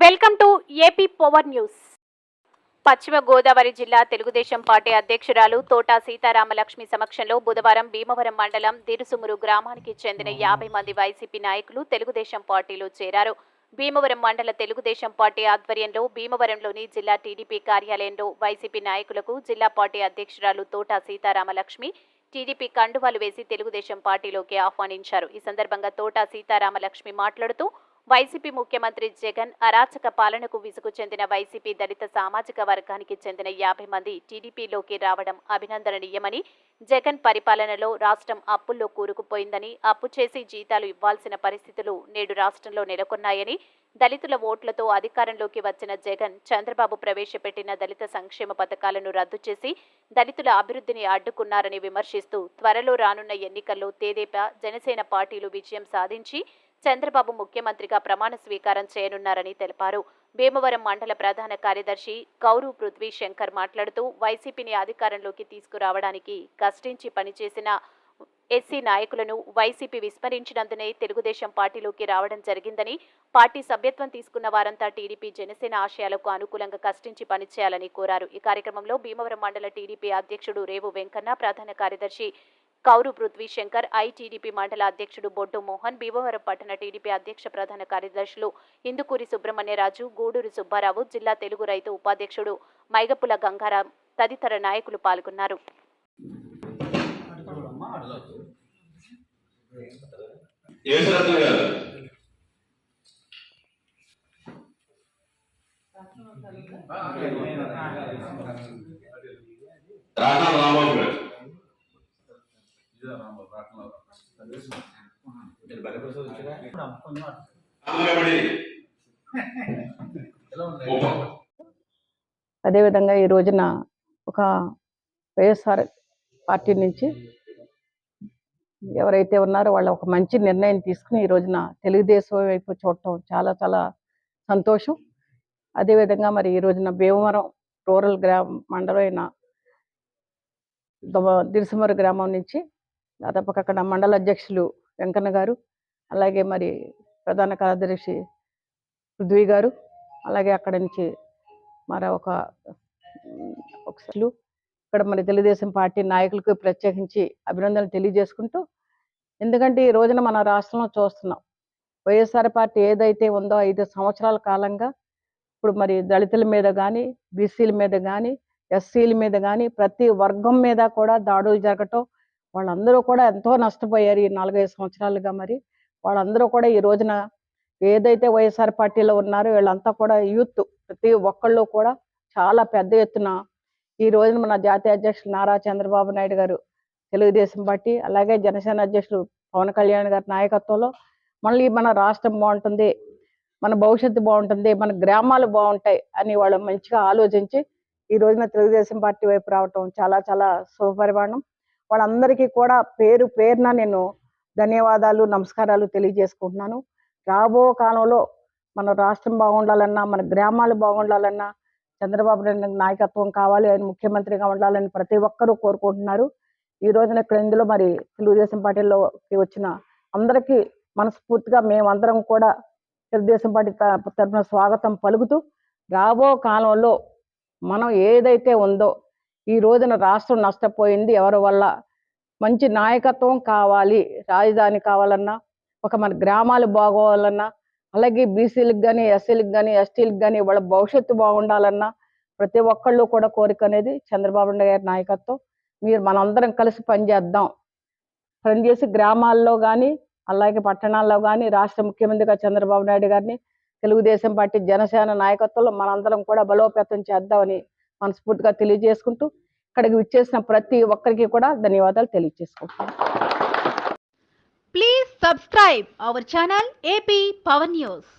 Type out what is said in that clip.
Welcome to AP power news. పశ్చిమ గోదావరి జిల్లా Telugu Desam party అధ్యక్షురాలు తోటా సీతారామలక్ష్మి సమక్షంలో బుధవారం భీమవరం మండలం దిరుసుమురు గ్రామానికి చెందిన యాభై మంది వైసీపీ నాయకులు తెలుగుదేశం పార్టీలో చేరారు. భీమవరం మండల తెలుగుదేశం పార్టీ ఆధ్వర్యంలో భీమవరంలోని జిల్లా టీడీపీ కార్యాలయంలో వైసీపీ నాయకులకు జిల్లా పార్టీ అధ్యక్షురాలు తోటా సీతారామలక్ష్మి టీడీపీ కండువాలు వేసి తెలుగుదేశం పార్టీలోకి ఆహ్వానించారు. ఈ సందర్భంగా తోటా సీతారామలక్ష్మి మాట్లాడుతూ వైసీపీ ముఖ్యమంత్రి జగన్ అరాచక పాలనకు విసుగు చెందిన వైసీపీ దళిత సామాజిక వర్గానికి చెందిన యాభై మంది టీడీపీలోకి రావడం అభినందనీయమని జగన్ పరిపాలనలో రాష్ట్రం అప్పుల్లో కూరుకుపోయిందని అప్పు చేసి జీతాలు ఇవ్వాల్సిన పరిస్థితులు నేడు రాష్ట్రంలో నెలకొన్నాయని దళితుల ఓట్లతో అధికారంలోకి వచ్చిన జగన్ చంద్రబాబు ప్రవేశపెట్టిన దళిత సంక్షేమ పథకాలను రద్దు చేసి దళితుల అభివృద్ధిని అడ్డుకున్నారని విమర్శిస్తూ త్వరలో రానున్న ఎన్నికల్లో తేదేపా జనసేన పార్టీలు విజయం సాధించి చంద్రబాబు ముఖ్యమంత్రిగా ప్రమాణ స్వీకారం చేయనున్నారని తెలిపారు. భీమవరం మండల ప్రధాన కార్యదర్శి కౌరు పృథ్వీ శంకర్ మాట్లాడుతూ వైసీపీని అధికారంలోకి తీసుకురావడానికి కష్టించి పనిచేసిన ఎస్సీ నాయకులను వైసీపీ విస్మరించినందునే తెలుగుదేశం పార్టీలోకి రావడం జరిగిందని పార్టీ సభ్యత్వం తీసుకున్న వారంతా టీడీపీ జనసేన ఆశయాలకు అనుకూలంగా కష్టించి పనిచేయాలని కోరారు. ఈ కార్యక్రమంలో భీమవరం మండల టీడీపీ అధ్యక్షుడు రేవు వెంకన్న ప్రధాన కార్యదర్శి కౌరు పృథ్వీ శంకర్ ఐటీడీపీ మండల అధ్యక్షుడు బొడ్డు మోహన్ భీమవరం పట్టణ టీడీపీ అధ్యక్ష ప్రధాన కార్యదర్శులు ఇందుకూరి సుబ్రహ్మణ్యరాజు గూడూరు సుబ్బారావు జిల్లా తెలుగు రైతు ఉపాధ్యక్షుడు మైగపుల గంగారాం తదితర నాయకులు పాల్గొన్నారు. యేసురత్న గారు. అదేవిధంగా ఈ రోజున ఒక వైఎస్ఆర్ పార్టీ నుంచి ఎవరైతే ఉన్నారో వాళ్ళ ఒక మంచి నిర్ణయం తీసుకుని ఈ రోజున తెలుగుదేశం వైపు చూడటం చాలా చాలా సంతోషం. అదేవిధంగా మరి ఈ రోజున భీమవరం రూరల్ గ్రామ మండలమైన అయిన దిరిసమరు గ్రామం నుంచి దాదాపు అక్కడ మండల అధ్యక్షులు వెంకన్న గారు అలాగే మరి ప్రధాన కార్యదర్శి పృథ్వీ గారు అలాగే అక్కడ నుంచి మరి ఒక ఒకసారి ఇక్కడ మరి తెలుగుదేశం పార్టీ నాయకులకు ప్రత్యేకించి అభినందనలు తెలియజేసుకుంటూ ఎందుకంటే ఈ రోజున మన రాష్ట్రంలో చూస్తున్నాం. వైఎస్ఆర్ పార్టీ ఏదైతే ఉందో ఐదు సంవత్సరాల కాలంగా ఇప్పుడు మరి దళితుల మీద కానీ బీసీల మీద కానీ ఎస్సీల మీద కానీ ప్రతి వర్గం మీద కూడా దాడులు జరగటం వాళ్ళందరూ కూడా ఎంతో నష్టపోయారు ఈ నాలుగైదు సంవత్సరాలుగా మరి. వాళ్ళందరూ కూడా ఈ రోజున ఏదైతే వైఎస్ఆర్ పార్టీలో ఉన్నారో వీళ్ళంతా కూడా యూత్ ప్రతి ఒక్కళ్ళు కూడా చాలా పెద్ద ఎత్తున ఈ రోజున మన జాతీయ అధ్యక్షులు నారా చంద్రబాబు నాయుడు గారు తెలుగుదేశం పార్టీ అలాగే జనసేన అధ్యక్షులు పవన్ కళ్యాణ్ గారి నాయకత్వంలో మళ్ళీ మన రాష్ట్రం బాగుంటుంది మన భవిష్యత్తు బాగుంటుంది మన గ్రామాలు బాగుంటాయి అని వాళ్ళు మంచిగా ఆలోచించి ఈ రోజున తెలుగుదేశం పార్టీ వైపు రావటం చాలా చాలా శుభపరిమాణం. వాళ్ళందరికీ కూడా పేరు పేరున నేను ధన్యవాదాలు నమస్కారాలు తెలియజేసుకుంటున్నాను. రాబో కాలంలో మన రాష్ట్రం బాగుండాలన్నా మన గ్రామాలు బాగుండాలన్నా చంద్రబాబు నాయుడు నాయకత్వం కావాలి ఆయన ముఖ్యమంత్రిగా ఉండాలని ప్రతి ఒక్కరూ కోరుకుంటున్నారు. ఈ రోజున ఇక్కడ ఇందులో మరి తెలుగుదేశం పార్టీలోకి వచ్చిన అందరికీ మనస్ఫూర్తిగా మేమందరం కూడా తెలుగుదేశం పార్టీ త- తరఫున స్వాగతం పలుకుతూ రాబో కాలంలో మనం ఏదైతే ఉందో ఈ రోజున రాష్ట్రం నష్టపోయింది. ఎవరి వల్ల? మంచి నాయకత్వం కావాలి. రాజధాని కావాలన్నా ఒక మన గ్రామాలు బాగోవాలన్నా అలాగే బీసీలకు కానీ ఎస్సీలకు కానీ ఎస్టీలకు కానీ వాళ్ళ భవిష్యత్తు బాగుండాలన్నా ప్రతి ఒక్కళ్ళు కూడా కోరిక అనేది చంద్రబాబు నాయుడు గారి నాయకత్వం. మీరు మనందరం కలిసి పనిచేద్దాం. పనిచేసి గ్రామాల్లో కానీ అలాగే పట్టణాల్లో కానీ రాష్ట్ర ముఖ్యమంత్రిగా చంద్రబాబు నాయుడు గారిని తెలుగుదేశం పార్టీ జనసేన నాయకత్వంలో మనందరం కూడా బలోపేతం చేద్దామని మనస్ఫూర్తిగా తెలియజేసుకుంటూ ఇక్కడికి విచ్చేసిన ప్రతి ఒక్కరికి కూడా ధన్యవాదాలు తెలియజేసుకుంటాం please subscribe our channel AP power news